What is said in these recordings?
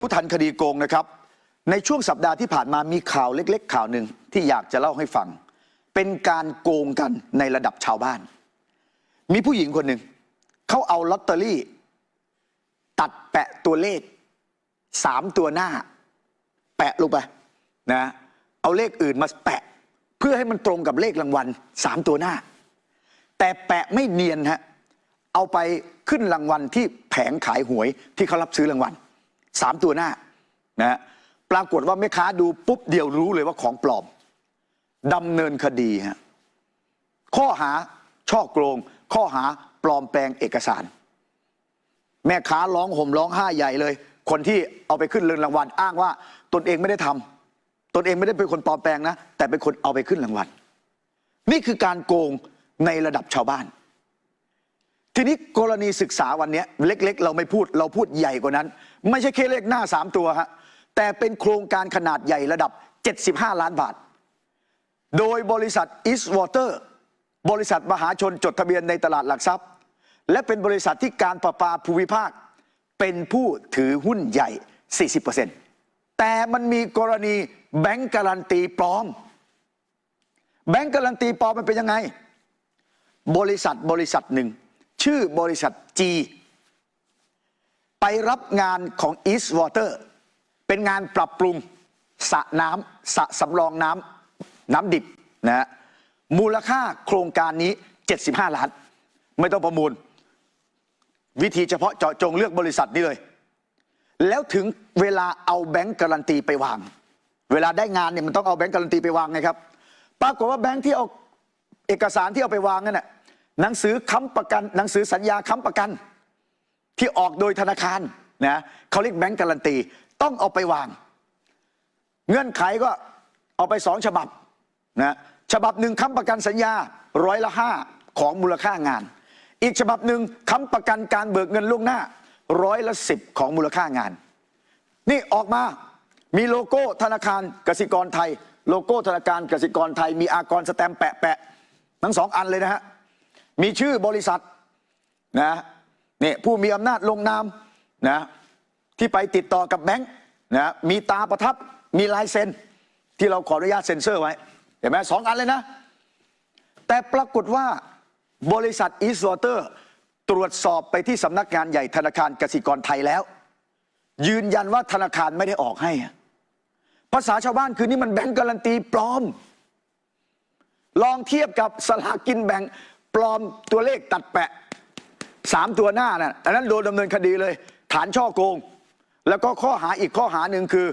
ผู้ทันคดีโกงนะครับ ในช่วงสัปดาห์ที่ผ่านมามีข่าวเล็ก ๆ ข่าวหนึ่งที่อยากจะเล่าให้ฟัง เป็นการโกงกันในระดับชาวบ้าน มีผู้หญิงคนหนึ่งเขาเอาลอตเตอรี่ ตัดแปะตัวเลขสามตัวหน้า แปะลงไปนะเอาเลขอื่นมาแปะ เพื่อให้มันตรงกับเลขรางวัลสามตัวหน้า แต่แปะไม่เนียนฮะเอาไปขึ้นรางวัลที่แผงขายหวยที่เขารับซื้อรางวัล สามตัวหน้านะฮะปรากฏว่าแม่ค้าดูปุ๊บเดียวรู้เลยว่าของปลอมดำเนินคดีฮะข้อหาช่อโกง ข้อหาปลอมแปลงเอกสาร แม่ค้าร้องห่มร้องไห้ใหญ่เลย คนที่เอาไปขึ้นเรือนรางวัลอ้างว่า ตนเองไม่ได้ทำตนเองไม่ได้เป็นคนปลอมแปลงนะ แต่เป็นคนเอาไปขึ้นรางวัลนี่คือการโกงในระดับชาวบ้าน ทีนี้กรณีศึกษาวันนี้เล็กๆ เราไม่พูดเราพูดใหญ่กว่านั้น ไม่ใช่แค่เลขหน้า 3 ตัวฮะแต่เป็นโครงการขนาดใหญ่ระดับ 75 ล้านบาท โดยบริษัท East Water บริษัทมหาชนจดทะเบียนในตลาดหลักทรัพย์ และเป็นบริษัทที่การประปาภูมิภาค เป็นผู้ถือหุ้นใหญ่ 40%แต่มันมีกรณีแบงก์การันตีปลอม แบงก์การันตีปลอมมันเป็นยังไง บริษัทบริษัทหนึ่ง ชื่อบริษัท G ไปรับงานของ East Water เป็นงานปรับปรุงสระน้ำสระสำรองน้ำน้ำดิบนะฮะมูลค่าโครงการนี้ 75 ล้าน ไม่ต้องประมูล วิธีเฉพาะเจาะจงเลือกบริษัทนี้เลย แล้วถึงเวลาเอาแบงก์การันตีไปวาง เวลาได้งานเนี่ยมันต้องเอาแบงก์การันตีไปวางไงครับ ปรากฏว่าแบงก์ที่เอาเอกสารที่เอาไปวางนั่นน่ะ หนังสือค้ำประกัน หนังสือสัญญาค้ำประกัน ที่ออกโดยธนาคารนะเขาเรียกแบงก์การันตี ต้องเอาไปวาง เงื่อนไขก็เอาไปสองฉบับนะฉบับหนึ่งค้ำประกันสัญญาร้อยละห้าของมูลค่างาน อีกฉบับหนึ่งค้ำประกันการเบิกเงินล่วงหน้าร้อยละสิบของมูลค่างาน นี่ออกมามีโลโก้ธนาคารกสิกรไทย โลโก้ธนาคารกสิกรไทย มีอากรสแตมแปะแปะทั้งสองอันเลยนะฮะ มีชื่อบริษัทนะนี่ผู้มีอำนาจลงนามนะที่ไปติดต่อกับแบงค์นะมีตาประทับมีลายเซ็นที่เราขออนุญาตเซ็นเซอร์ไว้เห็นไหมสองอันเลยนะ แต่ปรากฏว่าบริษัทอีสวอเตอร์ตรวจสอบไปที่สำนักงานใหญ่ธนาคารกสิกรไทยแล้ว ยืนยันว่าธนาคารไม่ได้ออกให้ ภาษาชาวบ้านคือนี่มันแบงก์การันตีปลอม ลองเทียบกับสลากกินแบ่ง ปลอมตัวเลขตัดแปะสามตัวหน้านะ่ะอันนั้นโดนดำเนินคดีเลย ฐานช่อโกง แล้วก็ข้อหาอีกข้อหาหนึ่งคือ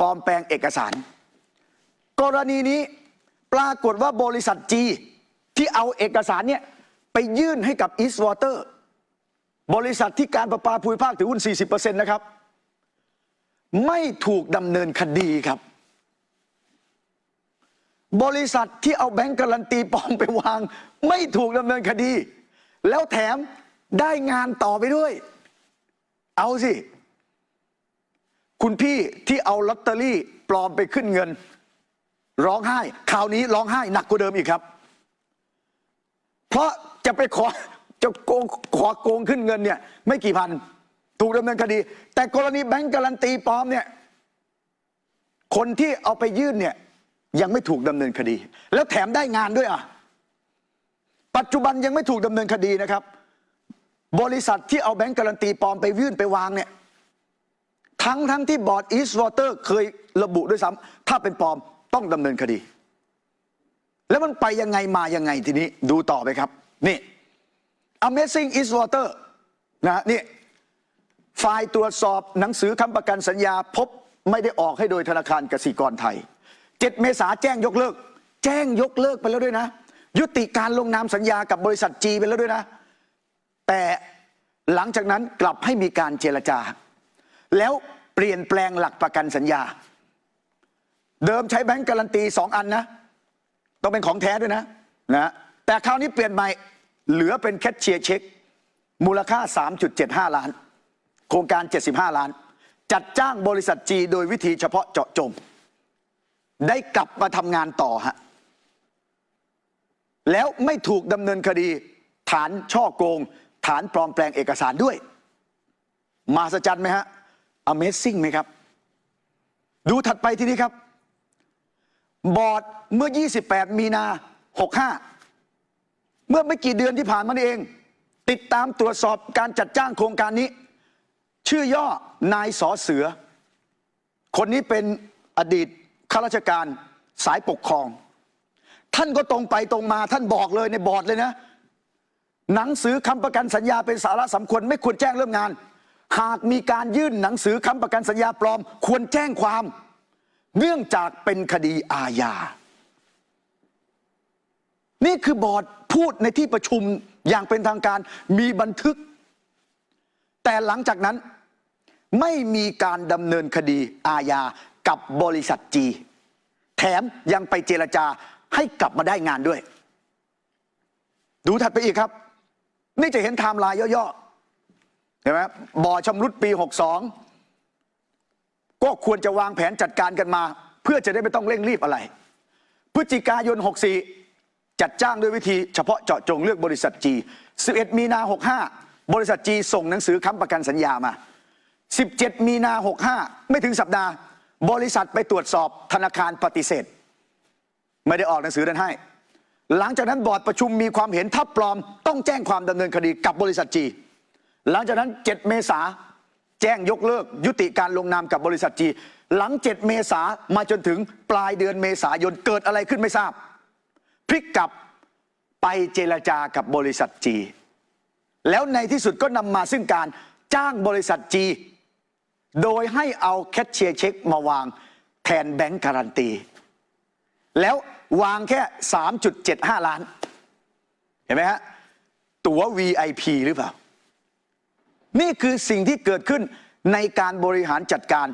ปลอมแปลงเอกสาร กรณีนี้ปรากฏว่าบริษัทจีที่เอาเอกสารเนี่ยไปยื่นให้กับ East Water บริษัทที่การประปาภูมิภาคถือหุ้น 40%นะครับ ไม่ถูกดำเนินคดีครับ บริษัทที่เอาแบงก์การันตีปลอมไปวาง ไม่ถูกดำเนินคดี แล้วแถมได้งานต่อไปด้วย เอาสิ คุณพี่ที่เอาลอตเตอรี่ปลอมไปขึ้นเงิน ร้องไห้คราวนี้ร้องไห้หนักกว่าเดิมอีกครับ เพราะจะไปขอจะโกงขอโกงขึ้นเงินเนี่ย ไม่กี่พัน ถูกดำเนินคดี แต่กรณีแบงก์การันตีปลอมเนี่ย คนที่เอาไปยื่นเนี่ย ยังไม่ถูกดำเนินคดี แล้วแถมได้งานด้วยอะ ปัจจุบันยังไม่ถูกดำเนินคดีนะครับ บริษัทที่เอาแบงก์การันตีปลอมไปยื่นไปวางเนี่ย ทั้งทั้งที่บอร์ดอีสวอเตอร์เคยระบุด้วยซ้ำถ้าเป็นปลอมต้องดำเนินคดี แล้วมันไปยังไงมายังไงทีนี้ดูต่อไปครับ นี่ Amazing East Water นะนี่ไฟล์ตรวจสอบหนังสือคำประกันสัญญาพบไม่ได้ออกให้โดยธนาคารกสิกรไทย 7 เมษาแจ้งยกเลิก แจ้งยกเลิกไปแล้วด้วยนะ ยุติการลงนามสัญญากับบริษัทจีไปแล้วด้วยนะ แต่หลังจากนั้นกลับให้มีการเจรจา แล้วเปลี่ยนแปลงหลักประกันสัญญา เดิมใช้แบงก์การันตีสองอันนะ ต้องเป็นของแท้ด้วยนะนะแต่คราวนี้เปลี่ยนใหม่เหลือเป็นแคชเชียร์เช็ค มูลค่า 3.75 ล้าน โครงการ 75 ล้าน จัดจ้างบริษัทจีโดยวิธีเฉพาะเจาะจง ได้กลับมาทำงานต่อฮะแล้วไม่ถูกดำเนินคดี ฐานช่อโกง ฐานปลอมแปลงเอกสารด้วย มาสจันไหมฮะ Amazing ไหมครับ ดูถัดไปทีนี้ครับ บอร์ดเมื่อ 28 มีนา 65 เมื่อไม่กี่เดือนที่ผ่านมานี่เอง ติดตามตรวจสอบการจัดจ้างโครงการนี้ ชื่อย่อนายสอเสือ คนนี้เป็นอดีต ข้าราชการสายปกครอง ท่านก็ตรงไปตรงมาท่านบอกเลยในบอร์ดเลยนะ หนังสือคำประกันสัญญาเป็นสาระสำคัญไม่ควรแจ้งเริ่มงาน หากมีการยื่นหนังสือคำประกันสัญญาปลอม ควรแจ้งความ เนื่องจากเป็นคดีอาญา นี่คือบอร์ดพูดในที่ประชุมอย่างเป็นทางการมีบันทึก แต่หลังจากนั้นไม่มีการดำเนินคดีอาญา กับบริษัทจี แถมยังไปเจรจาให้กลับมาได้งานด้วย ดูถัดไปอีกครับ นี่จะเห็นไทม์ไลน์ย่อๆเห็นไหมบ่อชำรุดปี 62 ก็ควรจะวางแผนจัดการกันมา เพื่อจะได้ไม่ต้องเร่งรีบอะไร พฤศจิกายน 64 จัดจ้างด้วยวิธีเฉพาะเจาะจงเลือกบริษัทจี 11 มีนา 65 บริษัทจีส่งหนังสือค้ำประกันสัญญามา 17 มีนา 65 ไม่ถึงสัปดาห์ บริษัทไปตรวจสอบธนาคารปฏิเสธ ไม่ได้ออกหนังสือนั้นให้ หลังจากนั้นบอร์ดประชุมมีความเห็นถ้าปลอม ต้องแจ้งความดำเนินคดีกับบริษัทจีหลังจากนั้น 7 เมษาแจ้งยกเลิก ยุติการลงนามกับบริษัทจีหลัง 7 เมษามาจนถึงปลายเดือนเมษายนเกิดอะไรขึ้นไม่ทราบ พลิกกลับไปเจรจากับบริษัทจีแล้วในที่สุดก็นำมาซึ่งการจ้างบริษัทจี โดยให้เอาแคชเชียร์เช็คมาวางแทนแบงก์การันตี แล้ววางแค่ 3.75 ล้าน เห็นไหมฮะ ตั๋ว VIP หรือเปล่า นี่คือสิ่งที่เกิดขึ้นในการบริหารจัดการ